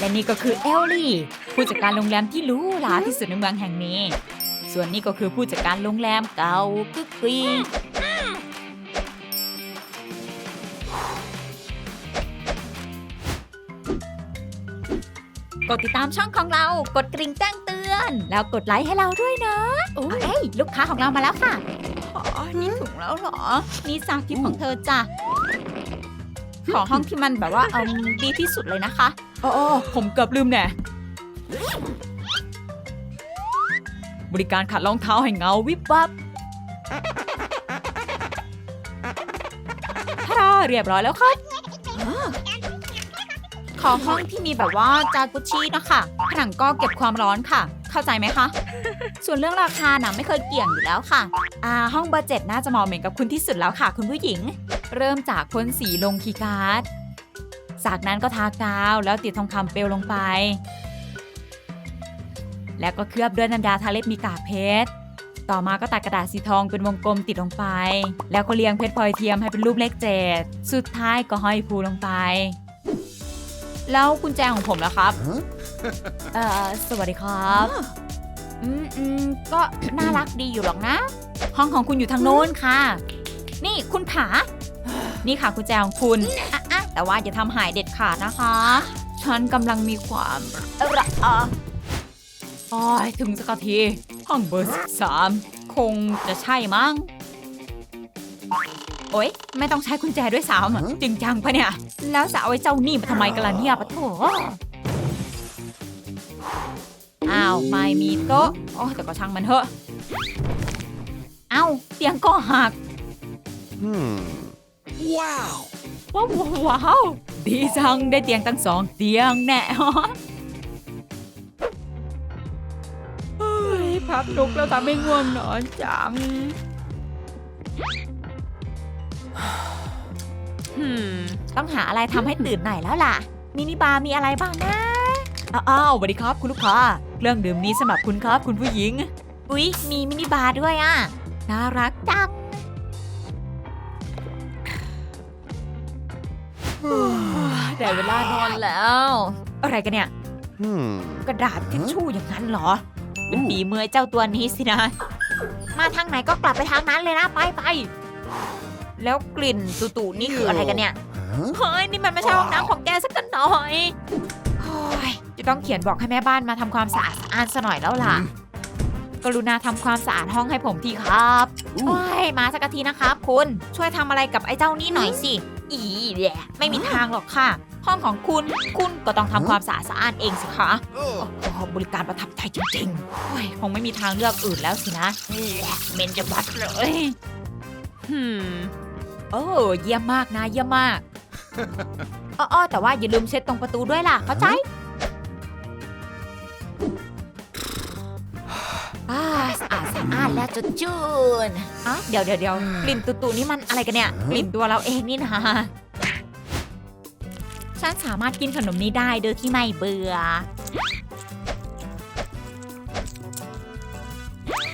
และนี่ก็คือเอลลี่ผู้จัดการโรงแรมที่หรู้หลาที่สุดในเมืองแห่งนี้ ส่วนนี้ก็คือผู้จัดการโรงแรมเก่ากึกกรีกดติดตามช่องของเรา กดกริ่งแจ้งเตือน แล้วกดไลค์ให้เราด้วยนะเอ้ยลูกค้าของเรามาแล้วค่ะ อ๋อ นี่ถึงแล้วเหรอ นี่สากิฟของเธอจ้ะ ขอห้องที่มันแบบว่าเอาดีที่สุดเลยนะคะอ๋อผมเกือบลืมแน่บริการขัดรองเท้าให้เงาวิบวับท่าดาเรียบร้อยแล้วครับ ขอห้องที่มีแบบว่าจากุชินะคะผนังก็เก็บความร้อนค่ะ เข้าใจไหมคะ ส่วนเรื่องราคานะไม่เคยเกี่ยงอยู่แล้วค่ะอ่าห้องเบอร์เจ็ดน่าจะเหมาะเหมือนกับคุณที่สุดแล้วค่ะ คุณผู้หญิง เริ่มจากพ่นสีลงคีย์การ์ดจากนั้นก็ทากาวแล้วติดทองคำเปลวลงไป แล้วก็เคลือบด้วยน้ำยาทาเล็บมีกากเพชร ต่อมาก็ตัดกระดาษสีทองเป็นวงกลมติดลงไป แล้วก็เรียงเพชรพลอยเทียมให้เป็นรูปเลขเจ็ด สุดท้ายก็ห้อยภูลงไป แล้วกุญแจของผมล่ะครับ เอ่อ สวัสดีครับ อืมอืมก็ น่ารักดีอยู่หรอกนะ ห้องของคุณอยู่ทางโน้นค่ะ นี่คุณขานี่ค่ะกุญแจของคุณอะอะแต่ว่าอย่าทำหายเด็ดขาดนะคะ ฉันกำลังมีความระอะโอ้ยถึงสักที ห้องเบอร์สิบสามคงจะใช่มั้ง โอ๊ย ไม่ต้องใช้กุญแจด้วยซ้ำอะจริงจังปะเนี่ย แล้วจะเอาไอ้เจ้านี่มาทำไมกันล่ะเนี่ยปะโถอ้าวไม่มีโต๊ะโอ้แต่ก็ช่างมันเถอะ เอ้าเตียงก็หัก Hmm. Wow. ว้าวว้าวดีจังได้เตียงตั้งสองเตียงแน่ฮะเฮ้ยพับลุกแล้วทำให้ง่วงนอนจัง หืมต้องหาอะไรทำให้ตื่นหน่อยแล้วล่ะ มินิบาร์มีอะไรบ้างนะอ้าวสวัสดีครับคุณลูกค้าเครื่องดื่มนี้สำหรับคุณครับคุณผู้หญิง อุ๊ย มีมินิบาร์ด้วยอะ น่ารักจังได้เวลานอนแล้ว อะไรกันเนี่ย Hmm. กระดาษทิชชู่อย่างนั้นเหรอ เป็นฝีมือเจ้าตัวนี้สินะ มาทางไหนก็กลับไปทางนั้นเลยนะ ไปไป แล้วกลิ่นตุ่ๆนี่คืออะไรกันเนี่ย Huh? เฮ้ยนี่มันไม่ใช่ห้องน้ำของแกสักหน่อยเฮ้ยจะต้องเขียนบอกให้แม่บ้านมาทำความสะอาดสะอาดซะหน่อยแล้วล่ะ กรุณาทำความสะอาดห้องให้ผมทีครับโอ้ยมาสักทีนะครับคุณช่วยทำอะไรกับไอ้เจ้านี่หน่อยสิอีแหละไม่มีทางหรอกค่ะ ห้องของคุณคุณก็ต้องทำความสะอาดสะอาดเองสิคะ Oh. โอ้โหบริการประทับใจจริงๆโอ้ยคงไม่มีทางเลือกอื่นแล้วสินะแหละเมนจะบัดเลยหืม โอ้เยี่ยมมากนะเยี่ยมมากอ้อๆแต่ว่าอย่าลืมเช็ดตรงประตูด้วยล่ะ เข้าใจอ่าสะอาดสะอาดแล้วจุดจุนอะเดี๋ยวเดี๋ยวเดี๋ยวกลิ่นตุ่ๆนี่มันอะไรกันเนี่ยกลิ่นตัวเราเองนี่นะฉันสามารถกินขนมนี้ได้โดยที่ไม่เบื่อ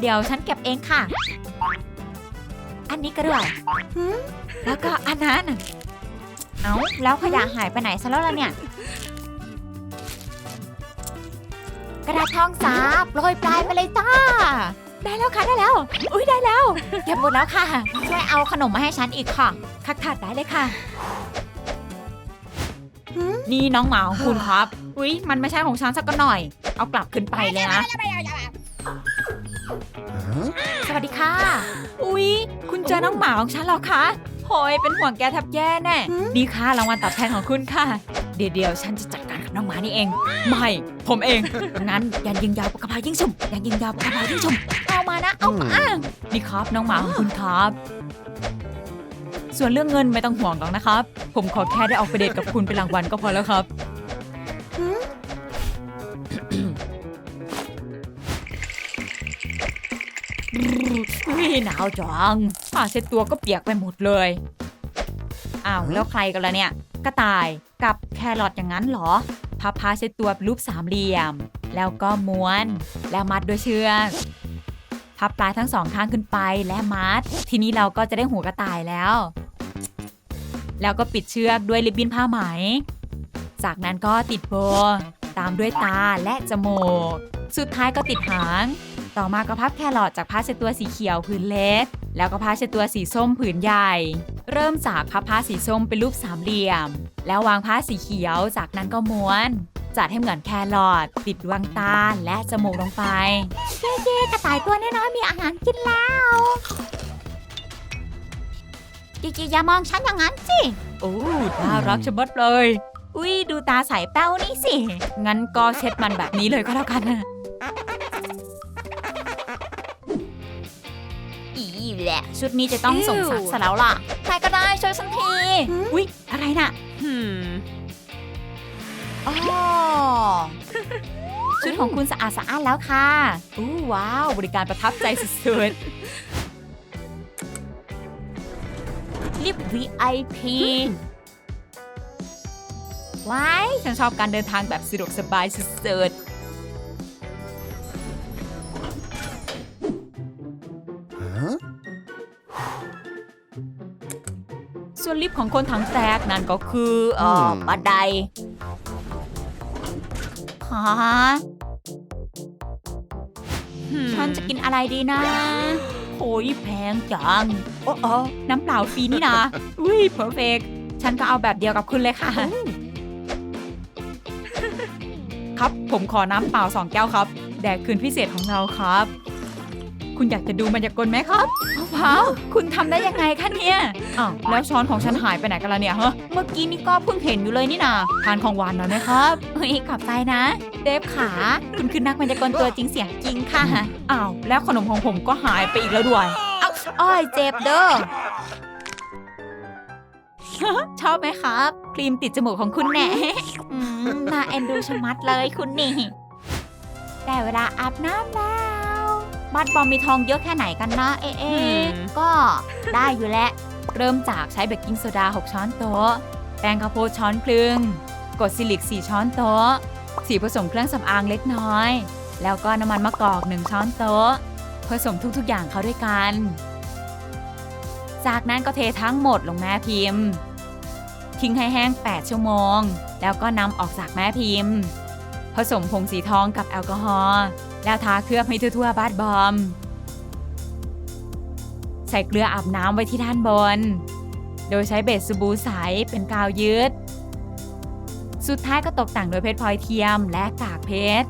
เดี๋ยวฉันเก็บเองค่ะ อันนี้ก็ด้วย แล้วก็อันนั้นเอาแล้วขยะหายไปไหนซะแล้วล่ะเนี่ย กระดาษทองสาโปรยปลายไปเลยจ้า ได้แล้วค่ะได้แล้ว อุ้ยได้แล้วเก็บหมดแล้วค่ะ ช่วยเอาขนมมาให้ฉันอีกค่ะค่ะค่ะได้เลยค่ะ นี่น้องหมาของคุณครับ อุ๊ยมันไม่ใช่ของฉันสักหน่อย เอากลับขึ้นไปเลยนะ Huh? สวัสดีค่ะ อุ๊ยคุณเจอน้องหมาของฉันเหรอคะโห ยเป็นห่วงแกแทบแย่แน่ นี่ค่ะรางวัลตอบแทนของคุณค่ะ เดี๋ยวเดี๋ยวฉันจะจัดการกับน้องหมานี่เอง ไม่ ผมเอง งั้นยันยิงยาวปากกระพายยิ่งสุ่มยันยิงยาวปากกระพายยิ่งสุ่มเอามานะ เอามา นี่ครับน้องหมาของคุณครับ ส่วนเรื่องเงินไม่ต้องห่วงหรอกนะครับ ผมขอแค่ได้ออกไปเดทกับคุณเป็นรางวัลก็พอแล้วครับ วิหนาวจังผ้าเช็ดตัวก็เปียกไปหมดเลย อ้าวแล้วใครกันล่ะเนี่ย กระต่ายกับแครอทอย่างนั้นเหรอ พับผ้าเช็ดตัวเป็นรูปสามเหลี่ยม แล้วก็ม้วน แล้วมัดด้วยเชือกพับปลายทั้งสองข้างขึ้นไปและมัด ทีนี้เราก็จะได้หัวกระต่ายแล้ว แล้วก็ปิดเชือกด้วยริบบิ้นผ้าไหม จากนั้นก็ติดโบว์ตามด้วยตาและจมูก สุดท้ายก็ติดหาง ต่อมาก็พับแครอทจากผ้าเช็ดตัวสีเขียวผืนเล็ก แล้วก็ผ้าเช็ดตัวสีส้มผืนใหญ่ เริ่มจากพับผ้าสีส้มเป็นรูปสามเหลี่ยม แล้ววางผ้าสีเขียว จากนั้นก็ม้วน จัดให้เหมือนแครอทติดดวงตาและจมูกลงไปเย้ๆกระต่ายตัวน้อยๆมีอาหารกินแล้วจิจิอย่ามองฉันอย่างนั้นสิโอ้น่ารักชะมัดเลย อุ้ยดูตาใสแป้วนี่สิ งั้นก็เช็ดมันแบบนี้เลยก็แล้วกันนะ แหละชุดนี้จะต้องส่งสักซะแล้วล่ะ ใครก็ได้ช่วยฉันที อุ๊ย อะไรน่ะ Hmm. อ๋อชุดของคุณสะอาดสะอาดแล้วค่ะ อู้ว้าว บริการประทับใจสุดๆ ลิฟต์ VIP ว้ายฉันชอบการเดินทางแบบสะดวกสบายสุด Huh? ส่วนลิฟต์ของคนถังแตกนั่นก็คือเอ่ออืมบันไดฮะ Hmm. ฉันจะกินอะไรดีนะโหยแพงจัง โอ้โอน้ำเปล่าฟรีนี่นะ อุ้ยเพอร์เฟกฉันก็เอาแบบเดียวกับคุณเลยค่ะ ครับผมขอน้ำเปล่าสองแก้วครับ แดกคืนพิเศษของเราครับ คุณอยากจะดูมันยากลไหมครับ ว้าว คุณทำได้ยังไงคะเนี่ยอ้าวแล้วช้อนของฉันหายไปไหนกันละเนี่ยฮะ เมื่อกี้นี่ก็เพิ่งเห็นอยู่เลยนี่นาทานของหวานหน่อยไหมครับเฮ้ยขอบใจนะ เดฟขา คุณคือนักมายากลตัวจริงเสียงจริงค่ะอ้าวแล้วขนมของผมก็หายไปอีกแล้วด้วยเอ้าอ้อยเจ็บเด้อชอบไหมครับ ครีมติดจมูกของคุณแหน่อืมน่าเอ็นดูชะมัดเลยคุณนี่ได้เวลาอาบน้ำแล้ว บัดบอมมีทองเยอะแค่ไหนกันนะ เอ๊ะเอ๊ะอืมก็ได้อยู่แล้วเริ่มจากใช้เบกกิ้งโซดา 6 ช้อนโต๊ะ แป้งข้าวโพดช้อนครึ่งกรดซิลิก 4 ช้อนโต๊ะ สีผสมเครื่องสำอางเล็กน้อย แล้วก็น้ำมันมะกอก 1 ช้อนโต๊ะ ผสมทุกๆอย่างเข้าด้วยกัน จากนั้นก็เททั้งหมดลงแม่พิมพ์ ทิ้งให้แห้ง 8 ชั่วโมง แล้วก็นำออกจากแม่พิมพ์ ผสมผงสีทองกับแอลกอฮอล์ แล้วทาเคลือบให้ทั่วๆบ้านบอม ใส่เกลืออาบน้ำไว้ที่ด้านบน โดยใช้เบสสบู่ใสเป็นกาวยืด สุดท้ายก็ตกแต่งโดยเพชรพลอยเทียมและกากเพชร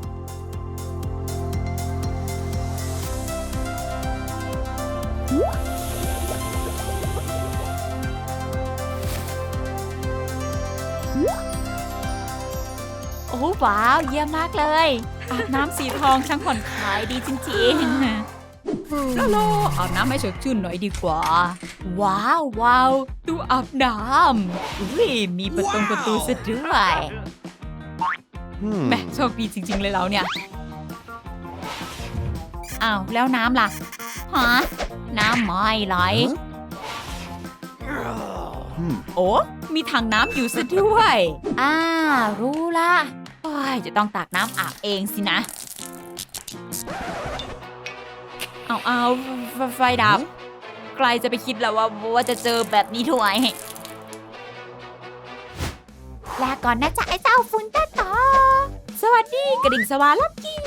โอ้ว้าว เยี่ยมมากเลย อาบน้ำสีทองช่างผ่อนคลายดีจริงๆแล้วเราอาบน้ำให้สดชื่นหน่อยดีกว่า ว้าวว้าวตู้อาบน้ำอุ้ยมีประตูประตูซะด้วย Hmm. แหม่โชคดีจริง ๆ เลยเราเนี่ยอ้าวแล้วน้ำล่ะฮะน้ำไม่ไหล Hmm. โอ้มีถังน้ำอยู่ซะด้วย อ่า รู้ละ โอ้ยจะต้องตักน้ำอาบเองสินะ เอาเอาไฟไฟดับ ใครจะไปคิดแล้วว่าว่าจะเจอแบบนี้ด้วยลาก่อนนะจ๊ะไอ้เจ้าฝุ่นตาตอสวัสดีกระดิ่งสวาลับกี้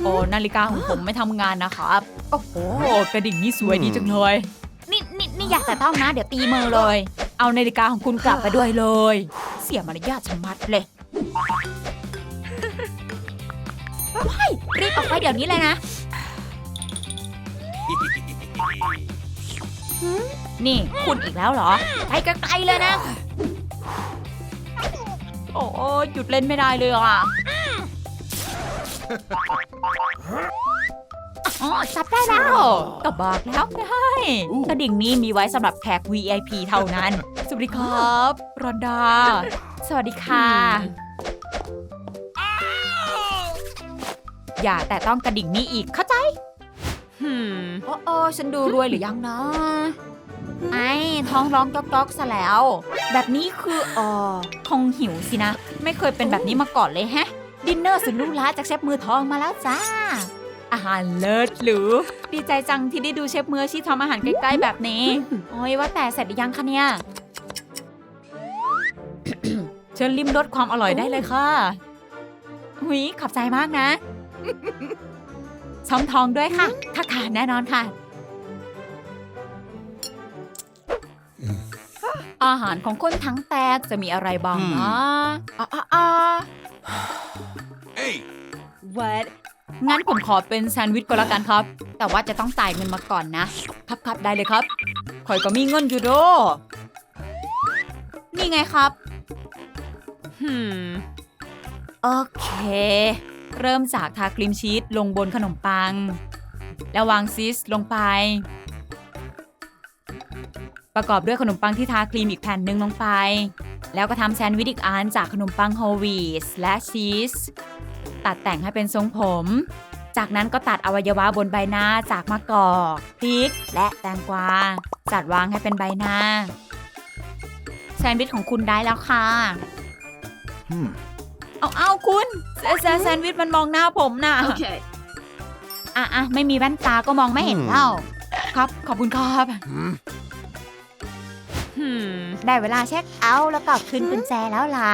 โอ้นาฬิกาของผมไม่ทำงานนะครับ โอ้โหกระดิ่งนี่สวยดีจังเลย นี่นี่นี่อยากแต่ต้องนะ เดี๋ยวตีมือเลย เอานาฬิกาของคุณกลับไปด้วยเลย เสียมารยาทชะมัดเลย ว้ายรีบออกไปเดี๋ยวนี้เลยนะ นี่คุณอีกแล้วเหรอ ไปไกลๆเลยนะ โอ้หยุดเล่นไม่ได้เลยอะอ๋อจับได้แล้วก็บอกแล้วไงกระดิ่งนี้มีไว้สำหรับแขก VIP เท่านั้น สวัสดีครับ รอนดา สวัสดีค่ะ อย่าแต่ต้องกระดิ่งนี้อีกเข้าใจ Hmm. โอ้โอ้ฉันดูรวยหรือยังนะ ไอ้ท้องร้องก๊อกๆซะแล้ว แบบนี้คือเออคงหิวสินะ ไม่เคยเป็นแบบนี้มาก่อนเลยแฮะ ดินเนอร์สุดหรูหราจากเชฟมือทองมาแล้วจ้า อาหารเลิศหรูดีใจจังที่ได้ดูเชฟมืออาชีพทำอาหารใกล้ๆแบบนี้ โอ้ยว่าแต่เสร็จหรือยังคะเนี่ย เชิญลิมรสความอร่อยได้เลยค่ะหุยขอบใจมากนะ ช้อมทองด้วยค่ะค่ะค่ะแน่นอนค่ะ อาหารของคนทั้งแตกจะมีอะไรบ้างนะอะอะอะ Hey! What? งั้นผมขอเป็นแซนด์วิชก็แล้วกันครับ แต่ว่าจะต้องจ่ายเงินมาก่อนนะ ครับครับได้เลยครับคอยก็มีเงินอยู่โดนี่ไงครับ Hmm. โอเค เริ่มจากทาครีมชีสลงบนขนมปัง แล้ววางซีสลงไป ประกอบด้วยขนมปังที่ทาครีมอีกแผ่นหนึ่งลงไป แล้วก็ทำแซนด์วิชอีกอันจากขนมปังโฮลวีสและชีสตัดแต่งให้เป็นทรงผม จากนั้นก็ตัดอวัยวะบนใบหน้าจากมะกอกพริก และแตงกวาจัดวางให้เป็นใบหน้า แซนด์วิชของคุณได้แล้วค่ะ Hmm. เอาเอาคุณแซแซแซนด์วิชมันมองหน้าผมน่ะ Okay. อะอะไม่มีแว่นตาก็มองไม่เห็นอืมเล่า ครับขอบคุณครับ Hmm. Hmm. ได้เวลาเช็คเอาท์แล้วก็ขึ้นกุญแจแล้วล่ะ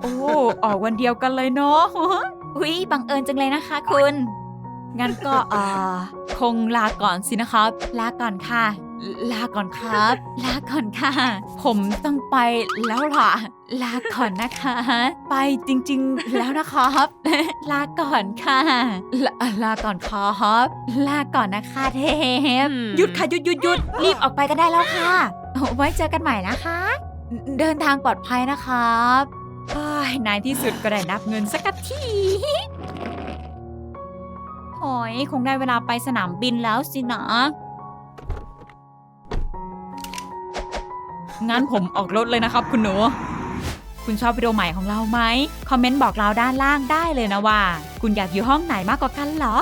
โอ้ออกวันเดียวกันเลยเนาะอุ๊ยบังเอิญจังเลยนะคะคุณ งั้นก็เอ่อคงลาก่อนสินะครับ ลาก่อนค่ะ ลาก่อนครับ ลาก่อนค่ะ ผมต้องไปแล้วล่ะ ลาก่อนนะคะ ไปจริงๆแล้วนะครับ ลาก่อนค่ะลาลาก่อนครับลาก่อนนะคะเทมหยุดค่ะหยุดหยุดหยุดรีบออกไปกันได้แล้วค่ะ ไว้เจอกันใหม่นะคะ เดินทางปลอดภัยนะครับนายที่สุดก็ได้นับเงินสักทีโอ้ยคงได้เวลาไปสนามบินแล้วสินะ งั้นผมออกรถเลยนะครับ คุณหนู คุณชอบวิดีโอใหม่ของเราไหมคอมเมนต์บอกเราด้านล่างได้เลยนะว่า คุณอยากอยู่ห้องไหนมากกว่ากันเหรอ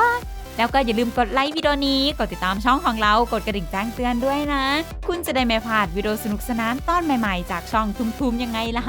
แล้วก็อย่าลืมกดไลค์วิดีโอนี้ กดติดตามช่องของเรา กดกระดิ่งแจ้งเตือนด้วยนะ คุณจะได้ไม่พลาดวิดีโอสนุกสนานตอนใหม่ๆ จากช่องทุมๆยังไงล่ะ